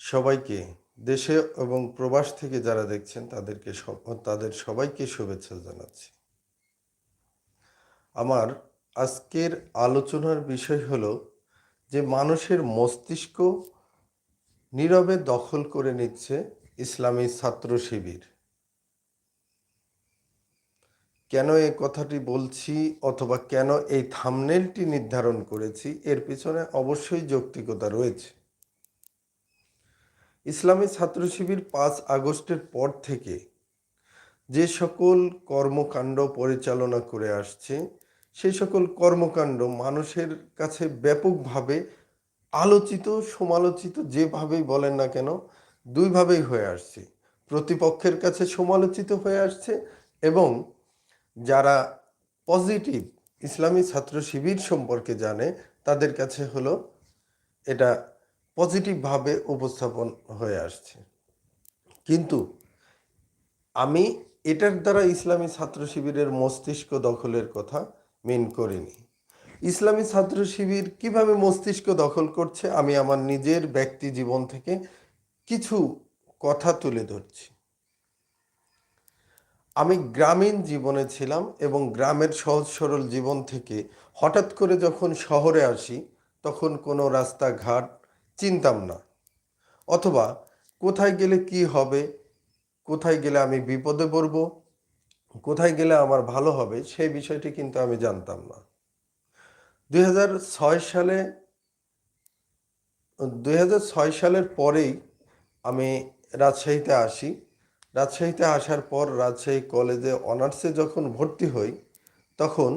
সবাইকে, দেশে এবং প্রবাস থেকে যারা দেখছেন তাদেরকে তাদের সবাইকে শুভেচ্ছা জানাচ্ছি। আমার আজকের আলোচনার বিষয় হলো যে মানুষের মস্তিষ্ক নীরবে দখল করে নিচ্ছে ইসলামী ছাত্র শিবির। কেন এই কথাটি বলছি অথবা কেন এই থামনেলটি নির্ধারণ করেছি এর পিছনে অবশ্যই যৌক্তিকতা রয়েছে। ইসলামী ছাত্র শিবির পাঁচ আগস্টের পর থেকে যে সকল কর্মকাণ্ড পরিচালনা করে আসছে, সেই সকল কর্মকাণ্ড মানুষের কাছে ব্যাপকভাবে আলোচিত, সমালোচিত, যেভাবেই বলেন না কেন, দুইভাবেই হয়ে আসছে। প্রতিপক্ষের কাছে সমালোচিত হয়ে আসছে এবং যারা পজিটিভ ইসলামী ছাত্র শিবির সম্পর্কে জানে, তাদের কাছে হলো এটা পজিটিভভাবে উপস্থাপন হয়ে আসছে। কিন্তু আমি এটার দ্বারা ইসলামী ছাত্র শিবিরের মস্তিষ্ক দখলের কথা মেন করিনি। ইসলামী ছাত্র শিবির কীভাবে মস্তিষ্ক দখল করছে আমি আমার নিজের ব্যক্তি জীবন থেকে কিছু কথা তুলে ধরছি। আমি গ্রামীণ জীবনে ছিলাম এবং গ্রামের সহজ সরল জীবন থেকে হঠাৎ করে যখন শহরে আসি, তখন কোনো রাস্তাঘাট চিনতাম না। অথবা কোথায় গেলে কি হবে, কোথায় গেলে আমি বিপদে পড়ব, কোথায় গেলে আমার ভালো হবে, সেই বিষয়টি কিন্তু আমি জানতাম না। দুই হাজার ছয় সালে, দুই হাজার ছয় সালের পরেই আমি রাজশাহীতে আসি। রাজশাহীতে আসার পর রাজশাহী কলেজে অনার্সে যখন ভর্তি হই, তখন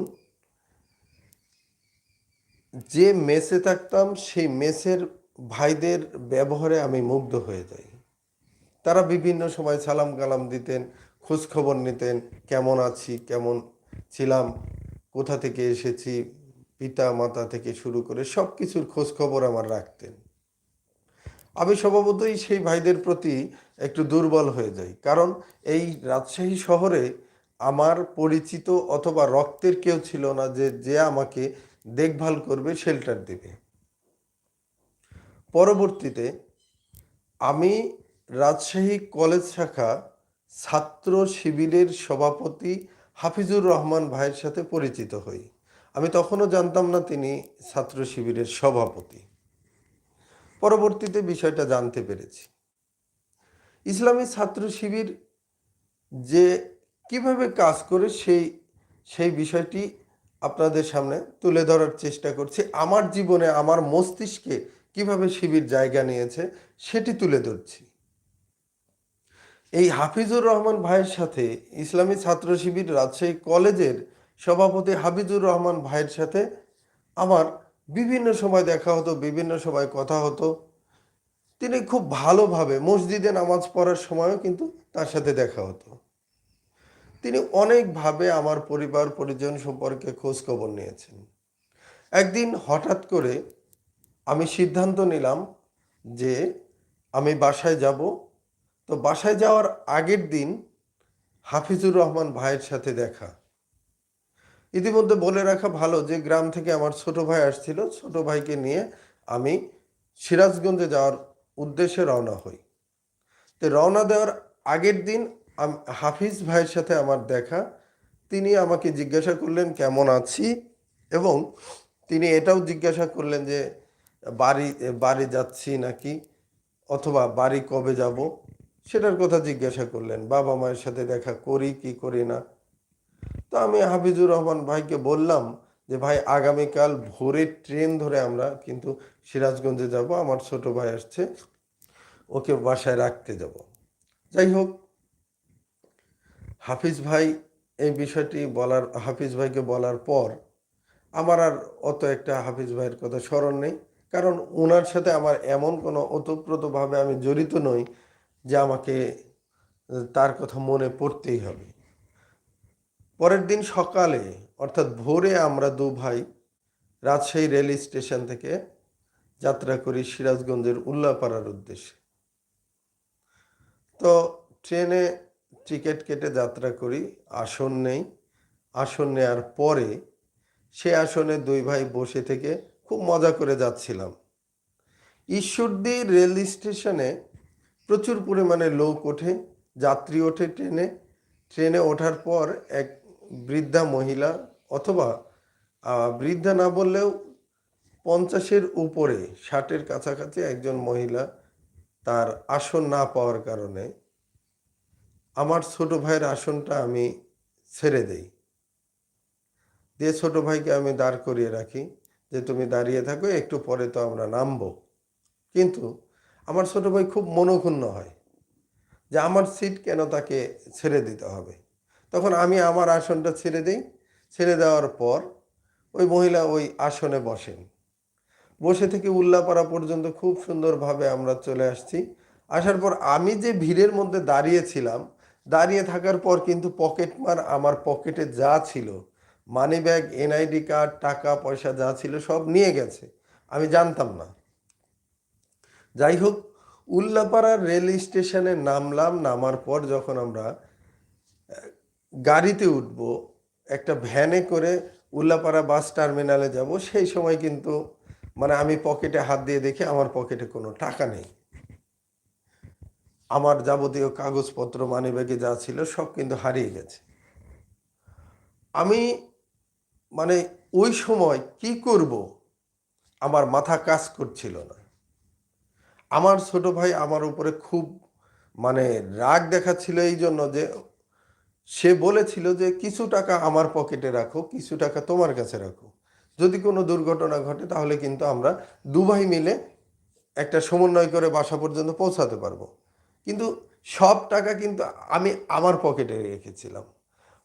যে মেসে থাকতাম, সেই মেসের ভাইদের ব্যবহারে আমি মুগ্ধ হয়ে যাই। তারা বিভিন্ন সময় সালাম কালাম দিতেন খোঁজ খবর নিতেন, কেমন আছি, কেমন ছিলাম, কোথা থেকে এসেছি, পিতা, মাতা থেকে শুরু করে সব কিছুর খোঁজ খবর আমার রাখতেন। আমি স্বভাবতই সেই ভাইদের প্রতি একটু দুর্বল হয়ে যাই, কারণ এই রাজশাহী শহরে আমার পরিচিত অথবা রক্তের কেউ ছিল না যে যে আমাকে দেখভাল করবে শেল্টার দেবে। পরবর্তীতে আমি রাজশাহী কলেজ শাখা ছাত্র শিবিরের সভাপতি হাফিজুর রহমান ভাইয়ের সাথে পরিচিত হই। আমি তখনও জানতাম না তিনি ছাত্র শিবিরের সভাপতি। পরবর্তীতে বিষয়টা জানতে পেরেছি। ইসলামী ছাত্র শিবির যে কীভাবে কাজ করে সেই সেই বিষয়টি আপনাদের সামনে তুলে ধরার চেষ্টা করছি। আমার জীবনে, আমার মস্তিষ্কে কীভাবে শিবির জায়গা নিয়েছে সেটি তুলে ধরছি। এই হাফিজুর রহমান ভাইয়ের সাথে ইসলামী ছাত্র শিবির রাজশাহী কলেজের সভাপতি হাফিজুর রহমান ভাইয়ের সাথে আমার বিভিন্ন সময় দেখা হতো, বিভিন্ন সময় কথা হতো। তিনি খুব ভালোভাবে মসজিদে নামাজ পড়ার সময়ও কিন্তু তার সাথে দেখা হতো। তিনি অনেকভাবে আমার পরিবার, পরিজন সম্পর্কে খোঁজখবর নিয়েছেন। একদিন হঠাৎ করে আমি সিদ্ধান্ত নিলাম যে আমি বাসায় যাব। তো বাসায় যাওয়ার আগের দিন হাফিজুর রহমান ভাইয়ের সাথে দেখা। ইতিমধ্যে বলে রাখা ভালো যে গ্রাম থেকে আমার ছোট ভাই আসছিল। ছোট ভাইকে নিয়ে আমি সিরাজগঞ্জে যাওয়ার উদ্দেশ্যে রওনা হই। তো রওনা দেওয়ার আগের দিন হাফিজ ভাইয়ের সাথে আমার দেখা। তিনি আমাকে জিজ্ঞাসা করলেন, কেমন আছি? এবং তিনি এটাও জিজ্ঞাসা করলেন যে বাড়ি বাড়ি যাচ্ছি নাকি, অথবা বাড়ি কবে যাব, সেটার কথা জিজ্ঞাসা করলেন। বাবা মায়ের সাথে দেখা করি কি করি না। তো আমি হাফিজুর রহমান ভাইকে বললাম যে, ভাই, আগামীকাল ভোরের ট্রেন ধরে আমরা কিন্তু সিরাজগঞ্জে যাব, আমার ছোট ভাই আসছে, ওকে বাসায় রাখতে যাব। যাই হোক, হাফিজ ভাই, এই বিষয়টি বলার, হাফিজ ভাইকে বলার পর আমার আর অত একটা হাফিজ ভাইয়ের কথা স্মরণ নেই। কারণ ওনার সাথে আমার এমন কোনো ওতপ্রোতভাবে আমি জড়িত নই যে আমাকে তার কথা মনে পড়তেই হবে। পরের দিন সকালে, অর্থাৎ ভোরে আমরা দু ভাই রাজশাহী রেল স্টেশন থেকে যাত্রা করি সিরাজগঞ্জের উল্লাপাড়ার উদ্দেশ্যে। তো ট্রেনে টিকিট কেটে যাত্রা করি, আসন নেই। আসন নেওয়ার পরে সে আসনে দুই ভাই বসে থেকে খুব মজা করে যাচ্ছিলাম। ঈশ্বরদী রেল স্টেশনে প্রচুর পরিমাণে লোক ওঠে, যাত্রী ওঠে ট্রেনে। ট্রেনে ওঠার পর এক বৃদ্ধা মহিলা অথবা বৃদ্ধা না বললেও পঞ্চাশের উপরে, ষাটের কাছাকাছি একজন মহিলা তার আসন না পাওয়ার কারণে আমার ছোট ভাইয়ের আসনটা আমি ছেড়ে দেই। দিয়ে ছোট ভাইকে আমি দাঁড় করিয়ে রাখি। যে তুমি দাঁড়িয়ে থাকো, একটু পরে তো আমরা নামবো। কিন্তু আমার ছোটো ভাই খুব মনোক্ষুণ্ণ হয় যে আমার সিট কেন তাকে ছেড়ে দিতে হবে। তখন আমি আমার আসনটা ছেড়ে দিই। ছেড়ে দেওয়ার পর ওই মহিলা ওই আসনে বসেন। বসে থেকে উল্লাপাড়া পর্যন্ত খুব সুন্দরভাবে আমরা চলে আসছি। আসার পর আমি যে ভিড়ের মধ্যে দাঁড়িয়েছিলাম, দাঁড়িয়ে থাকার পর কিন্তু পকেটমার আমার পকেটে যা ছিল মানি ব্যাগ এনআইডি কার্ড, টাকা, পয়সা যা ছিল সব নিয়ে গেছে। আমি জানতাম না। যাই হোক উল্লাপাড়া রেল স্টেশনে নামলাম, নামার পর যখন আমরা গাড়িতে উঠব, একটা ভ্যানে করে উল্লাপাড়া বাস টার্মিনালে যাব, সেই সময় কিন্তু মানে আমি পকেটে হাত দিয়ে দেখি আমার পকেটে কোনো টাকা নেই। আমার যাবতীয় কাগজপত্র, মানিব্যাগে যা ছিল সব কিন্তু হারিয়ে গেছে। আমি মানে ওই সময় কি করব? আমার মাথা কাজ করছিল না। আমার ছোট ভাই আমার উপরে খুব মানে রাগ দেখাচ্ছিল এই জন্য যে, সে বলেছিল যে, কিছু টাকা আমার পকেটে রাখো, কিছু টাকা তোমার কাছে রাখো। যদি কোনো দুর্ঘটনা ঘটে তাহলে কিন্তু আমরা দুভাই মিলে একটা সমন্বয় করে বাসা পর্যন্ত পৌঁছাতে পারব। কিন্তু সব টাকা কিন্তু আমি আমার পকেটে রেখেছিলাম।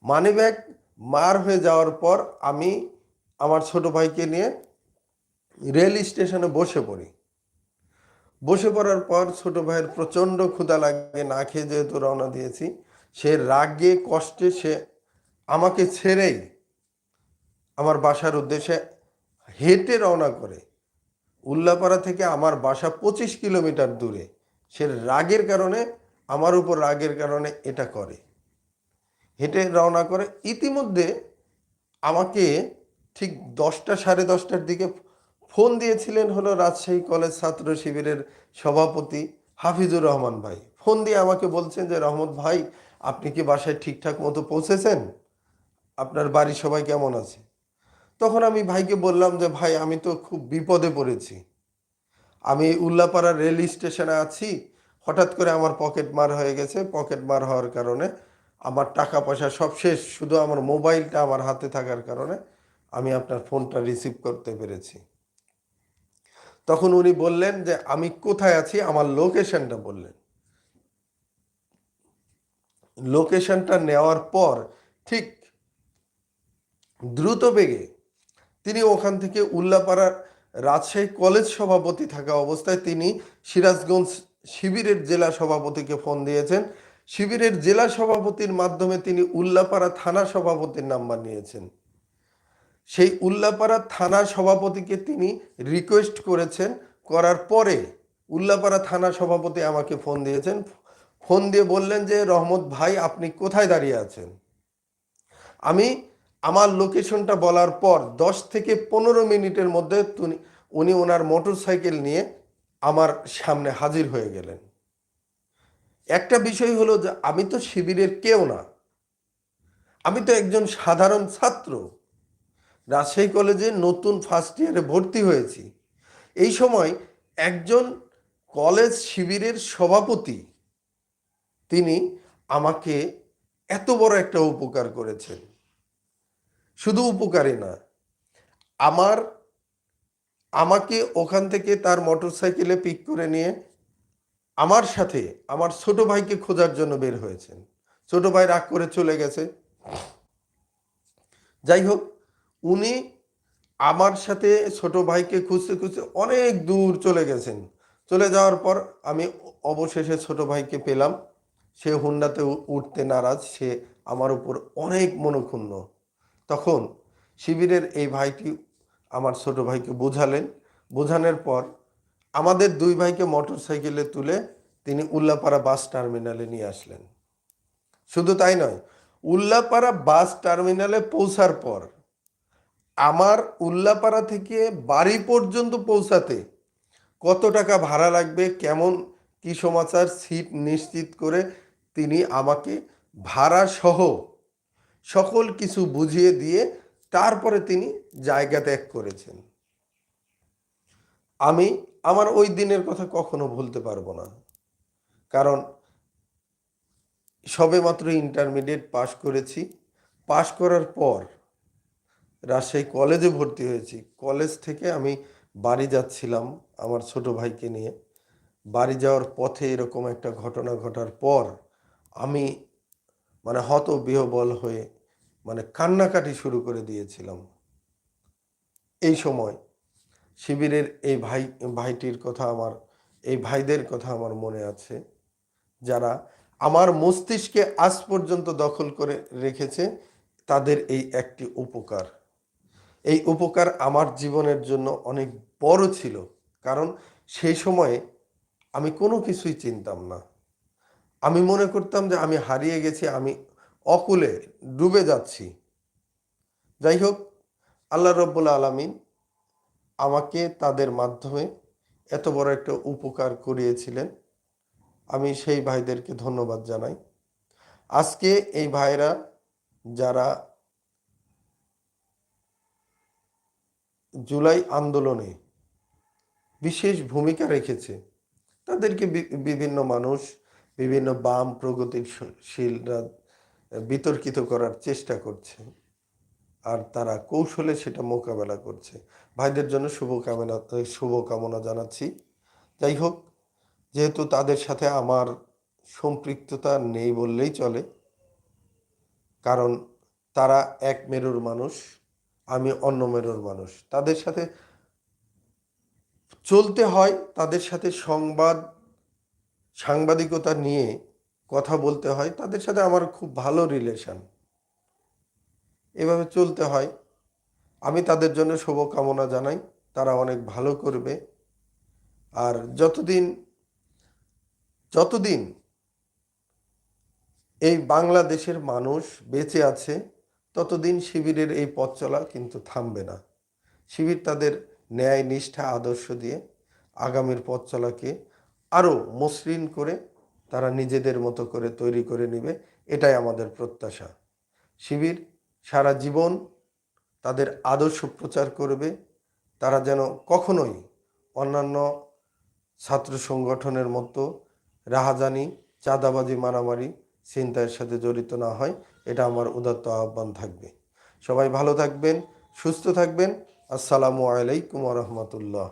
মানি ব্যাগ মার হয়ে যাওয়ার পর আমি আমার ছোট ভাইকে নিয়ে রেল স্টেশনে বসে পড়ি। বসে পড়ার পর ছোট ভাইয়ের প্রচণ্ড ক্ষুধা লাগে, না খেয়ে যেহেতু রওনা দিয়েছি, সে রাগে, কষ্টে সে আমাকে ছেড়েই আমার বাসার উদ্দেশ্যে হেঁটে রওনা করে। উল্লাপাড়া থেকে আমার বাসা পঁচিশ কিলোমিটার দূরে। সে রাগের কারণে, আমার উপর রাগের কারণে এটা করে। হেঁটে রওনা করে ইতিমধ্যে আমাকে ঠিক দশটা সাড়ে দশটার দিকে ফোন দিয়েছিলেন হলো রাজশাহী কলেজ ছাত্র শিবিরের সভাপতি হাফিজুর রহমান ভাই। ফোন দিয়ে আমাকে বলছেন যে, রহমত ভাই, আপনি কি বাসায় ঠিকঠাক মতো পৌঁছেছেন? আপনার বাড়ির সবাই কেমন আছে? তখন আমি ভাইকে বললাম যে, ভাই, আমি তো খুব বিপদে পড়েছি। আমি উল্লাপাড়া রেল স্টেশনে আছি। হঠাৎ করে আমার পকেট মার হয়ে গেছে। পকেট মার হওয়ার কারণে আমার টাকা পয়সা সব শেষ, শুধু আমার মোবাইলটা আমার হাতে থাকার কারণে আমি আপনার ফোনটা রিসিভ করতে পেরেছি। তখন উনি বললেন যে, আমি কোথায় আছি? আমার লোকেশনটা বললেন। লোকেশনটা নেওয়ার পর ঠিক দ্রুত বেগে তিনি ওখান থেকে উল্লাপাড়ার রাজশাহী কলেজ সভাপতি থাকা অবস্থায় তিনি সিরাজগঞ্জ শিবিরের জেলা সভাপতিকে ফোন দিয়েছেন। শিবিরের জেলা সভাপতির মাধ্যমে তিনি উল্লাপাড়া থানা সভাপতির নাম্বার নিয়েছেন সেই উল্লাপাড়া থানা সভাপতিকে তিনি রিকোয়েস্ট করেছেন। করার পরে উল্লাপাড়া থানা সভাপতি আমাকে ফোন দিয়েছেন। ফোন দিয়ে বললেন যে, রহমত ভাই, আপনি কোথায় দাঁড়িয়ে আছেন? আমি আমার লোকেশনটা বলার পর দশ থেকে পনেরো মিনিটের মধ্যে উনি ওনার মোটর সাইকেল নিয়ে আমার সামনে হাজির হয়ে গেলেন। একটা বিষয় হলো যে আমি তো শিবিরের কেউ না। আমি তো একজন সাধারণ ছাত্র। রাজশাহী কলেজে নতুন ফার্স্ট ইয়ারে ভর্তি হয়েছি। এই সময় একজন কলেজ শিবিরের সভাপতি, তিনি আমাকে এত বড় একটা উপকার করেছেন। শুধু উপকারই না, আমার, আমাকে ওখান থেকে তার মোটরসাইকেলে পিক করে নিয়ে আমার সাথে আমার ছোট ভাইকে খোঁজার জন্য বের হয়েছেন। ছোট ভাই রাগ করে চলে গেছে। যাই হোক, উনি আমার সাথে ছোট ভাইকে খুঁজতে খুঁজতে অনেক দূর চলে গেছেন। চলে যাওয়ার পর আমি অবশেষে ছোট ভাইকে পেলাম। সে হুন্ডাতে উঠতে নারাজ, সে আমার উপর অনেক মনোক্ষুণ্ণ। তখন শিবিরের এই ভাইটি আমার ছোট ভাইকে বোঝালেন। বোঝানোর পর আমাদের দুই ভাইকে মোটর সাইকেলে তুলে তিনি উল্লাপাড়া বাস টার্মিনালে নিয়ে আসলেন। শুধু তাই নয়, উল্লাপাড়া বাস টার্মিনালে পৌঁছার পর আমার উল্লাপাড়া থেকে বাড়ি পর্যন্ত পৌঁছাতে কত টাকা ভাড়া লাগবে, কেমন, কি সমাচার, সিট নিশ্চিত করে তিনি আমাকে ভাড়া সহ সকল কিছু বুঝিয়ে দিয়ে তারপরে তিনি জায়গা ত্যাগ করেছেন। আমি আমার ওই দিনের কথা কখনো ভুলতে পারব না। কারণ সবেমাত্র ইন্টারমিডিয়েট পাশ করেছি। পাশ করার পর রাজশাহী কলেজে ভর্তি হয়েছি। কলেজ থেকে আমি বাড়ি যাচ্ছিলাম আমার ছোট ভাইকে নিয়ে। বাড়ি যাওয়ার পথে এরকম একটা ঘটনা ঘটার পর আমি মানে হত বিহবল হয়ে মানে কান্নাকাটি শুরু করে দিয়েছিলাম। এই সময় শিবিরের এই ভাই, ভাইটির কথা আমার, এই ভাইদের কথা আমার মনে আছে, যারা আমার মস্তিষ্কে আজ পর্যন্ত দখল করে রেখেছে, তাদের এই একটি উপকার। এই উপকার আমার জীবনের জন্য অনেক বড় ছিল, কারণ সেই সময়ে আমি কোনো কিছুই চিনতাম না। আমি মনে করতাম যে আমি হারিয়ে গেছি, আমি অকুলে ডুবে যাচ্ছি। যাই হোক, আল্লাহ রব্বুল আলমিন আমাকে তাদের মাধ্যমে এত বড় একটা উপকার করিয়েছিলেন। আমি সেই ভাইদেরকে ধন্যবাদ জানাই। আজকে এই ভাইরা যারা জুলাই আন্দোলনে বিশেষ ভূমিকা রেখেছে, তাদেরকে বিভিন্ন মানুষ, বিভিন্ন বাম প্রগতিশীলরা বিতর্কিত করার চেষ্টা করছে। আর তারা কৌশলে সেটা মোকাবেলা করছে। ভাইদের জন্য শুভকামনা শুভকামনা জানাচ্ছি। যাই হোক, যেহেতু তাদের সাথে আমার সম্পৃক্ততা নেই বললেই চলে, কারণ তারা এক মেরুর মানুষ, আমি অন্য মেরুর মানুষ। তাদের সাথে চলতে হয়, তাদের সাথে সংবাদ, সাংবাদিকতা নিয়ে কথা বলতে হয়, তাদের সাথে আমার খুব ভালো রিলেশন এভাবে চলতে হয়। আমি তাদের জন্য শুভকামনা জানাই। তারা অনেক ভালো করবে। আর যতদিন যতদিন এই বাংলাদেশের মানুষ বেঁচে আছে, ততদিন শিবিরের এই পথ চলা কিন্তু থামবে না। শিবির তাদের ন্যায়, নিষ্ঠা, আদর্শ দিয়ে আগামীর পথ চলাকে আরও মসৃণ করে, তারা নিজেদের মতো করে তৈরি করে নেবে। এটাই আমাদের প্রত্যাশা। শিবির সারা জীবন তাদের আদর্শ প্রচার করবে। তারা যেন কখনোই অন্যান্য ছাত্র সংগঠনের মতো রাহাজানি, চাঁদাবাজি, মারামারি, ছিনতাইয়ের সাথে জড়িত না হয়। এটা আমার উদাত্ত আহ্বান থাকবে। সবাই ভালো থাকবেন, সুস্থ থাকবেন। আসসালামু আলাইকুম রহমতুল্লাহ।